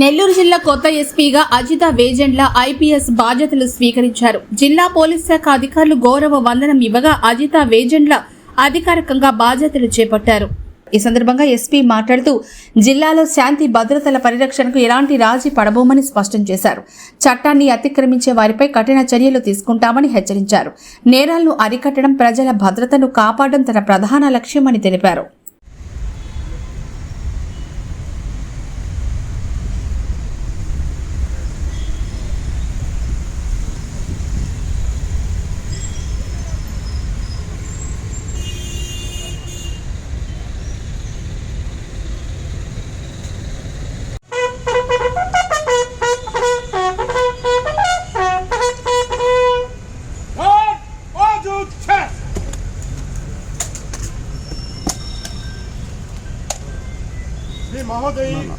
నెల్లూరు జిల్లా కొత్త ఎస్పీగా అజిత వేజెండ్ల ఐపీఎస్ బాధ్యతలు స్వీకరించారు. జిల్లా పోలీస్ శాఖ అధికారులు గౌరవ వందనం ఇవ్వగా అజిత వేజెండ్ల అధికారికంగా బాధ్యతలు చేపట్టారు. ఈ సందర్భంగా ఎస్పీ మాట్లాడుతూ జిల్లాలో శాంతి భద్రతల పరిరక్షణకు ఎలాంటి రాజీ పడబోమని స్పష్టం చేశారు. చట్టాన్ని అతిక్రమించే వారిపై కఠిన చర్యలు తీసుకుంటామని హెచ్చరించారు. నేరాలను అరికట్టడం ప్రజల భద్రతను కాపాడడం తన ప్రధాన లక్ష్యమని తెలిపారు.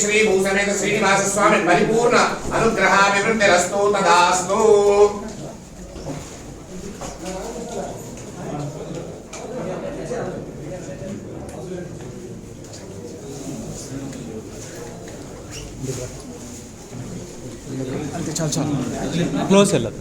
శ్రీ భూసమేత శ్రీనివాస స్వామి పరిపూర్ణ అనుగ్రహాభివృద్ధిరస్తు తదాస్తు అంతే చాలు చాలు క్లోజ్ వెళ్ళదు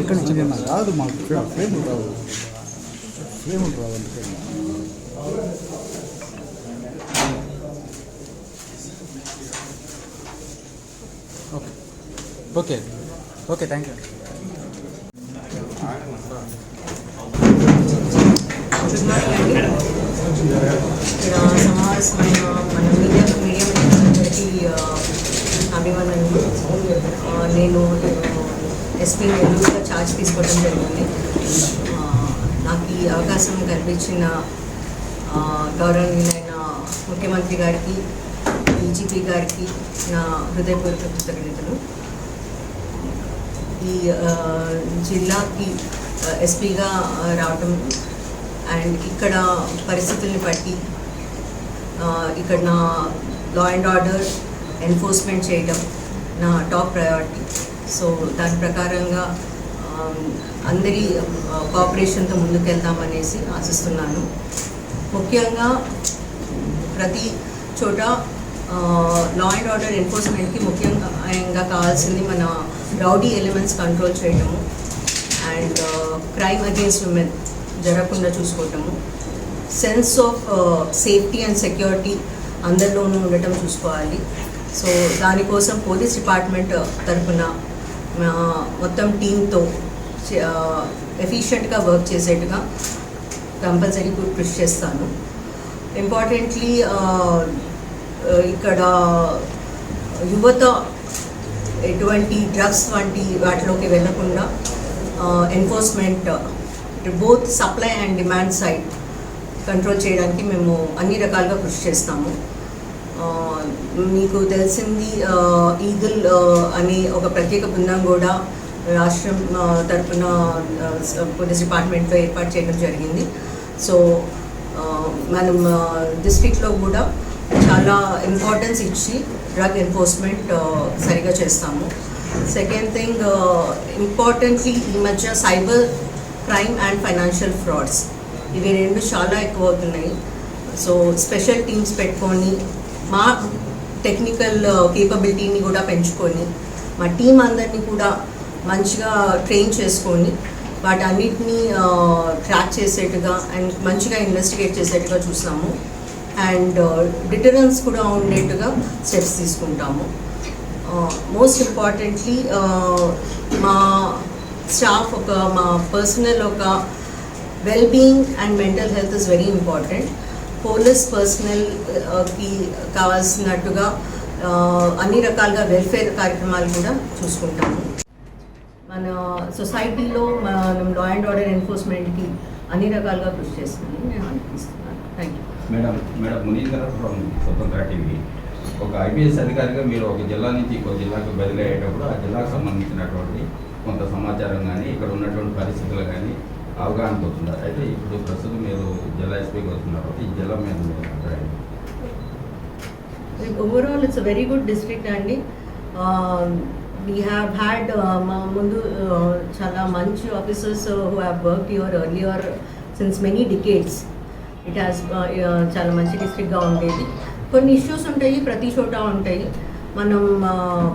ఎక్కడి నుంచి నాకు రాదు మాకు ఫ్రే- ఫ్రేమ్ రావు ఫ్రేమ్ రావు అందుకే okay okay okay thank you ఇక్కడ సమావేశమైన మన మీడియా మీడియా మిత్రులందరికీ ఆ, అభివందనలు ఆ, నేను ఎస్పీ నెల్లూరుగా ఛార్జ్ తీసుకోవడం జరిగింది ఆ, నాకు ఈ అవకాశం కల్పించిన ఆ, గౌరవనీయులైన ముఖ్యమంత్రి గారికి డీజీపీ గారికి నా హృదయపూర్వక కృతజ్ఞతలు. ఈ జిల్లాకి ఎస్పీగా రావటం అండ్ ఇక్కడ పరిస్థితుల్ని బట్టి ఇక్కడ నా లా అండ్ ఆర్డర్ ఎన్ఫోర్స్మెంట్ చేయడం నా టాప్ ప్రయారిటీ సో దాని ప్రకారంగా అందరి కోఆపరేషన్తో ముందుకెళ్తామనేసి ఆశిస్తున్నాను. ముఖ్యంగా ప్రతి చోట లా అండ్ ఆర్డర్ ఎన్ఫోర్స్మెంట్కి ముఖ్యంగా ఇంకా కావాల్సింది మన రౌడీ ఎలిమెంట్స్ కంట్రోల్ చేయడము అండ్ క్రైమ్ అగేన్స్ట్ విమెన్ జరగకుండా చూసుకోవటము. Sense of safety and security అందరిలోనూ ఉండటం చూసుకోవాలి. సో దానికోసం పోలీస్ డిపార్ట్మెంట్ తరఫున మొత్తం టీంతో ఎఫిషియెంట్గా వర్క్ చేసేట్టుగా కంపల్సరీ కృషి చేస్తాను. ఇంపార్టెంట్లీ ఇక్కడ యువత ఎటువంటి డ్రగ్స్ వంటి వాటిలోకి వెళ్ళకుండా enforcement both supply and demand side control చేయడానికి మేము అన్ని రకాలుగా కృషి చేస్తాము. మీకు తెలిసింది ఈగల్ అనే ఒక ప్రత్యేక బృందం కూడా రాష్ట్రం తరఫున తరపున పోలీస్ డిపార్ట్మెంట్లో ఏర్పాటు చేయడం జరిగింది. సో మనం డిస్ట్రిక్ట్లో కూడా చాలా ఇంపార్టెన్స్ ఇచ్చి డ్రగ్ ఎన్ఫోర్స్మెంట్ uh, సరిగా చేస్తాము. సెకండ్ థింగ్ ఇంపార్టెంట్లీ ఈ మధ్య cyber crime and financial frauds ఇవి రెండు చాలా ఎక్కువ అవుతున్నాయి సో స్పెషల్ టీమ్స్ పెట్టుకొని మా టెక్నికల్ కేపబిలిటీని uh, కూడా పెంచుకొని మా టీం అందరినీ కూడా మంచిగా ట్రైన్ చేసుకొని వాటన్నిటిని ట్రాక్ uh, చేసేట్టుగా అండ్ మంచిగా ఇన్వెస్టిగేట్ చేసేట్టుగా చూస్తాము. అండ్ uh, డిటరెన్స్ కూడా ఉండేట్టుగా స్టెప్స్ తీసుకుంటాము. Uh, మోస్ట్ ఇంపార్టెంట్లీ uh, మా స్టాఫ్ ఒక మా పర్సనల్ ఒక well being and mental health is very important police పర్సనల్కి కావాల్సినట్టుగా అన్ని రకాలుగా వెల్ఫేర్ కార్యక్రమాలు కూడా చూసుకుంటాము. మన సొసైటీలో మనం లా అండ్ ఆర్డర్ ఎన్ఫోర్స్మెంట్కి అన్ని రకాలుగా కృషి చేస్తుందని నేను అనిపిస్తున్నాను thank you madam madam Munindrapuram Swatantra TV. ఒక ఐపీఎస్ అధికారిగా మీరు ఒక జిల్లా నుంచి ఇంకో జిల్లాకు బదిలీ అయ్యేటప్పుడు ఆ జిల్లాకు సంబంధించినటువంటి కొంత సమాచారం కానీ ఇక్కడ ఉన్నటువంటి పరిస్థితులు కానీ అవగాహనకు వస్తున్నారు అయితే ఇప్పుడు ప్రస్తుతం మీరు జిల్లా ఎస్పీకి వస్తున్నారు ఈ జిల్లా మీద అభిప్రాయం? Overall it's very good district అండి. వీ హ్యావ్ హ్యాడ్ మా ముందు చాలా మంచి officers who have work your earlier since many decades it has uh, చాలా మంచి డిస్ట్రిక్ట్గా ఉండేది. కొన్ని ఇష్యూస్ ఉంటాయి ప్రతి చోట ఉంటాయి. మనం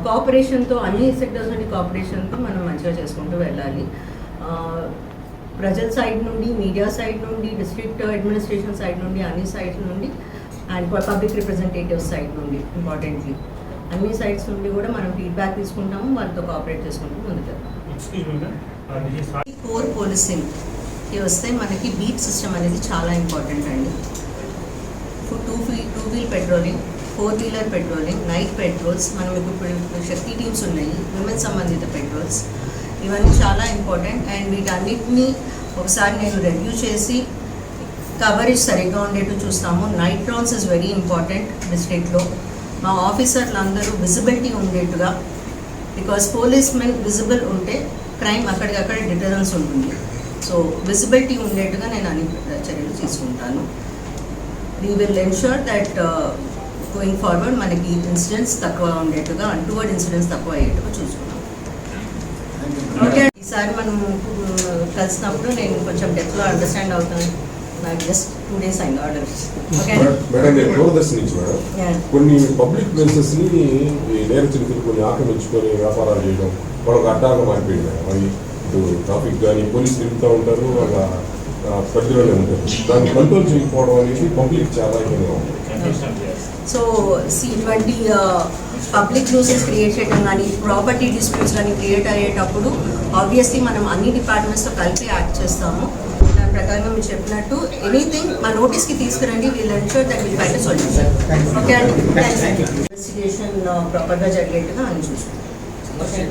కోఆపరేషన్తో అన్ని సెక్టర్స్ నుండి కోఆపరేషన్తో మనం మంచిగా చేసుకుంటూ వెళ్ళాలి. ప్రజల సైడ్ నుండి మీడియా సైడ్ నుండి డిస్ట్రిక్ట్ అడ్మినిస్ట్రేషన్ సైడ్ నుండి అన్ని సైడ్స్ నుండి అండ్ పబ్లిక్ రిప్రజెంటేటివ్ సైడ్ నుండి ఇంపార్టెంట్లీ అన్ని సైడ్స్ నుండి కూడా మనం ఫీడ్బ్యాక్ తీసుకుంటాము వాళ్ళతో కోఆపరేట్ చేసుకుంటూ ముందుకెళ్తాం Excuse me, ఇవి వస్తే మనకి బీట్ సిస్టమ్ అనేది చాలా ఇంపార్టెంట్ అండి. Two fee two wheel patrolling four wheeler patrolling night patrols మనం ఇప్పుడు శక్తి టీమ్స్ ఉన్నాయి విమెన్ సంబంధిత పెట్రోల్స్ ఇవన్నీ చాలా ఇంపార్టెంట్ అండ్ వీటన్నిటిని ఒకసారి నేను రివ్యూ చేసి కవరేజ్ సరిగ్గా ఉండేట్టు చూస్తాము. Night rounds is very important డిస్ట్రిక్ట్లో మా ఆఫీసర్లు అందరూ విజిబిలిటీ ఉండేట్టుగా బికాస్ పోలీస్ మెన్ విజిబుల్ ఉంటే క్రైమ్ అక్కడికక్కడ డిటరెన్స్ ఉంటుంది. సో విజిబిలిటీ ఉండేట్టుగా నేను అన్ని చర్యలు తీసుకుంటాను. We will ensure that going forward మనకి ఇన్సిడెంట్స్ తక్కువ ఉండేట్టుగా అన్టువర్డ్ ఇన్సిడెంట్స్ తక్కువ అయ్యేట్టుగా చూసుకున్నాం ఓకే ఈసారి మనం కలిసినప్పుడు నేను కొంచెం డెప్త్లో అండర్స్టాండ్ అవుతాను. నాకు జస్ట్ టూ డేస్ అయింది ఆర్డర్ ఓకే మేడం నేను దూరదర్శన్ నుంచి మేడం కొన్ని పబ్లిక్ ప్లేసెస్ని ఈ నేర చరిత్రలు కొన్ని ఆక్రమించుకొని వ్యాపారాలు చేయడం వాళ్ళకి అడ్డాగా మారిపోయింది? మేడం అది ఇటు ట్రాఫిక్ కానీ పోలీసు తిరుగుతూ ఉంటారు వాళ్ళ పరిధిలోనే ఉంటారు. దాన్ని కంట్రోల్ చేయకపోవడం అనేది పబ్లిక్ చాలా ఇబ్బందిగా ఉంది. సో సి ఇటువంటి పబ్లిక్ న్యూసెస్ క్రియేట్ చేయడం కానీ ప్రాపర్టీ డిస్ప్యూట్స్ కానీ క్రియేట్ అయ్యేటప్పుడు ఆబ్వియస్లీ మనం అన్ని డిపార్ట్మెంట్స్తో కలిపి యాక్ట్ చేస్తాము. దాని ప్రకారంగా మీరు చెప్పినట్టు ఎనీథింగ్ మా నోటీస్కి తీసుకురండి we'll ensure that will find solution okay అండి? ఇన్వెస్టిగేషన్ ప్రాపర్గా జరిగేట్టుగా అని చూసుకుంటాం ఓకే